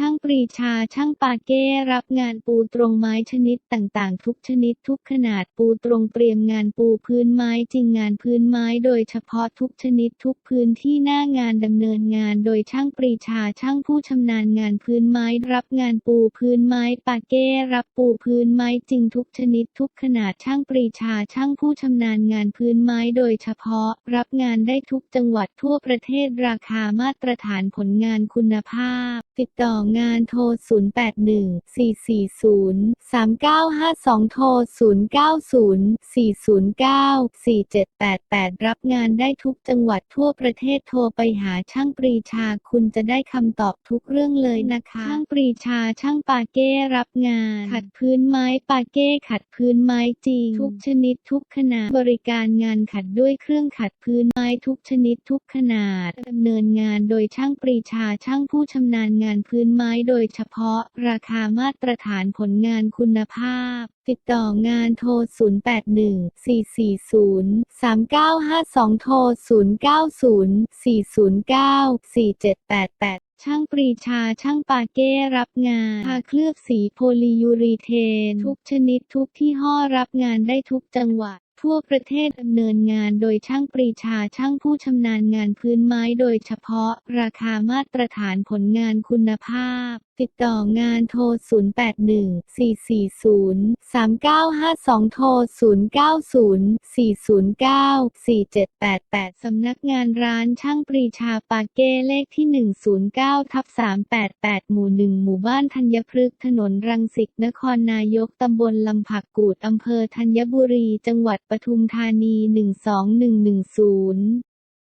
ช่างปรีชาช่างปาเก้รับงานปูตรงไม้ชนิดต่างๆ ทุกชนิดทุกขนาดปูตรงเตรียมงานปูพื้นไม้จริงงานพื้นไม้โดยเฉพาะทุกชนิดทุกพื้นที่หน้างานดำเนินงานโดยช่างปรีชาช่างผู้ชำนาญงานพื้นไม้รับงานปูพื้นไม้ปาเก้รับปูพื้นไม้จริงทุกชนิดทุกขนาดช่างปรีชาช่างผู้ชำนาญงานพื้นไม้โดยเฉพาะ รับงานได้ทุกจังหวัดทั่วประเทศราคามาตรฐานผลงานคุณภาพ ติดต่องานโทร 081-440-3952 โทร 090-409-4788 รับงานได้ทุกจังหวัดทั่วประเทศโทรไปหาช่างปรีชาคุณจะได้คำตอบทุกเรื่องเลยนะคะ ช่างปรีชาช่างปาเก้รับงาน ขัดพื้นไม้ปาเก้ขัดพื้นไม้จริง ทุกชนิดทุกขนาดบริการงานขัดด้วยเครื่องขัดพื้นไม้ทุกชนิดทุกขนาดดำเนินงานโดยช่างปรีชาช่างผู้ชำนาญงานานพื้นไม้โดยเฉพาะ ราคามาตรฐานผลงานคุณภาพ ติดต่องานโทร 081-440-3952 โทร 090-409-4788ช่างปรีชาช่างปาเก้รับงานทาเคลือบสีโพลียูรีเทน ทุกชนิดทุกที่ห้อรับงานได้ทุกจังหวัด ทั่วประเทศดำเนินงานโดยช่างปรีชาช่างผู้ชำนาญงานพื้นไม้โดยเฉพาะ ราคามาตรฐานผลงานคุณภาพ ติดต่องานโทร 081-440-3952 โทร 090-409-4788 สำนักงานร้านช่างปรีชาปาเก้เลขที่ 109ทับ388 หมู่ 1 หมู่บ้านธัญพฤกษ์ถนนรังสิตนครนายกตำบลลำผักกูดอำเภอธัญบุรีจังหวัดปทุมธานี 12110